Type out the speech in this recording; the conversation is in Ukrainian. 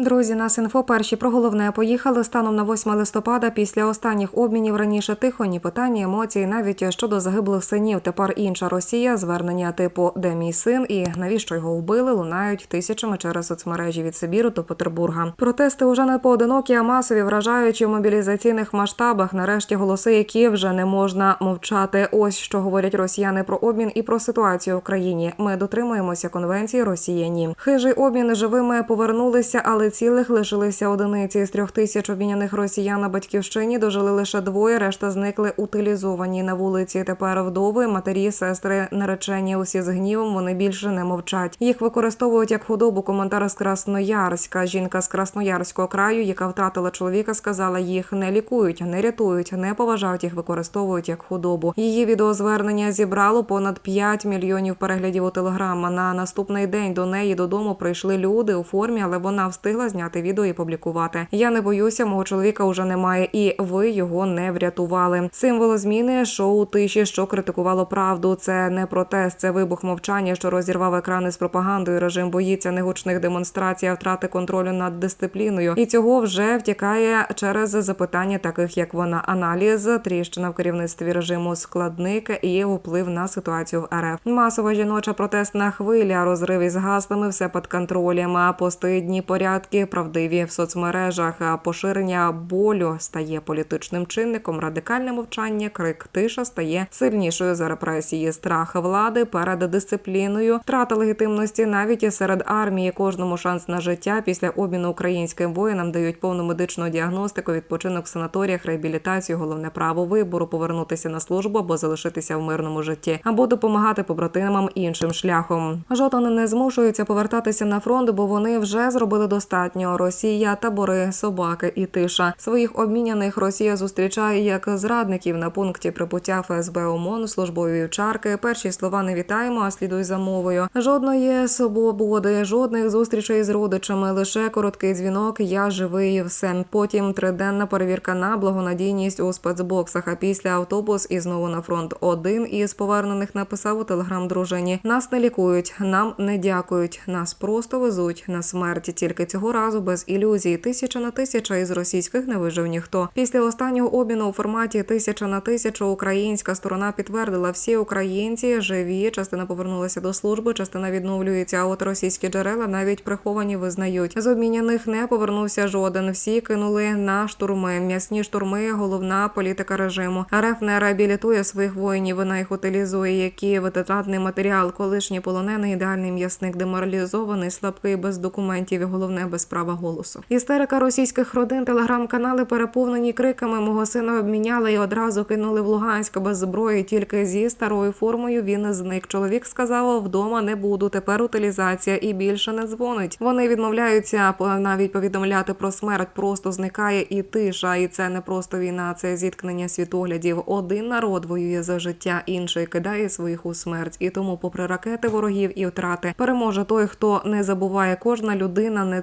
Друзі, нас інфо перші про головне поїхали станом на 8 листопада. Після останніх обмінів раніше тихо, ні питання, емоції, навіть щодо загиблих синів. Тепер інша Росія, звернення типу Де мій син і навіщо його вбили, лунають тисячами через соцмережі від Сибіру до Петербурга. Протести уже не поодинокі, а масові, вражаючи в мобілізаційних масштабах. Нарешті голоси, які вже не можна мовчати. Ось що говорять росіяни про обмін і про ситуацію в країні. Ми дотримуємося конвенції Росія ні. Хижий обмін живими повернулися, але цілих лишилися одиниці з трьох тисяч обміняних росіян на батьківщині. Дожили лише двоє. Решта зникли утилізовані на вулиці. Тепер вдови, матері, сестри, наречені. Усі з гнівом вони більше не мовчать. Їх використовують як худобу. Коментар з Красноярська. Жінка з Красноярського краю, яка втратила чоловіка, сказала, їх не лікують, не рятують, не поважають їх, використовують як худобу. Її відеозвернення зібрало понад 5 мільйонів переглядів у телеграма. На наступний день до неї додому прийшли люди у формі, але вона встигла зняти відео і публікувати. Я не боюся, мого чоловіка вже немає, і ви його не врятували. Символ зміни шоу тиші, що критикувало правду. Це не протест, це вибух мовчання, що розірвав екрани з пропагандою. Режим боїться негучних демонстрацій, а втрати контролю над дисципліною. І цього вже втікає через запитання, таких як вона аналіз, тріщина в керівництві режиму складник і вплив на ситуацію в РФ. Масова жіноча протестна хвиля, розрив із гаслами, все під контролем. А постидні порядки правдиві в соцмережах. Поширення болю стає політичним чинником. Радикальне мовчання, крик тиша стає сильнішою за репресії. Страх влади перед дисципліною, втрата легітимності навіть серед армії. Кожному шанс на життя після обміну українським воїнам дають повну медичну діагностику, відпочинок в санаторіях, реабілітацію, головне право вибору, повернутися на службу або залишитися в мирному житті, або допомагати побратимам іншим шляхом. Жоден не змушується повертатися на фронт, бо вони вже зробили достатньо. Росія, табори, собаки і тиша. Своїх обміняних Росія зустрічає як зрадників на пункті прибуття ФСБ ОМОН, службові вівчарки. Перші слова не вітаємо, а слідуй за мовою. Жодної свободи, жодних зустрічей з родичами. Лише короткий дзвінок. Я живий. і Все. Потім триденна перевірка на благонадійність у спецбоксах. А після автобус і знову на фронт. Один із повернених написав у телеграм дружині: нас не лікують, нам не дякують. Нас просто везуть на смерть. Тільки цього разу без ілюзій. Тисяча на тисяча із російських не вижив ніхто. Після останнього обміну у форматі тисяча на тисячу українська сторона підтвердила, всі українці живі. Частина повернулася до служби, частина відновлюється. А от російські джерела навіть приховані визнають. З обміняних не повернувся жоден. Всі кинули на штурми. М'ясні штурми головна політика режиму. РФ не реабілітує своїх воїнів. Вона їх утилізує. Які витратний матеріал, колишній полонений, ідеальний м'ясник, деморалізований, слабкий без документів і головне без права голосу. Істерика російських родин, телеграм-канали переповнені криками. Мого сина обміняли і одразу кинули в Луганськ без зброї. Тільки зі старою формою він зник. Чоловік сказав: вдома не буду. Тепер утилізація і більше не дзвонить. Вони відмовляються навіть повідомляти про смерть. Просто зникає і тиша. І це не просто війна, це зіткнення світоглядів. Один народ воює за життя, інший кидає своїх у смерть. І тому, попри ракети ворогів і втрати, переможе той, хто не забуває. Кожна людина не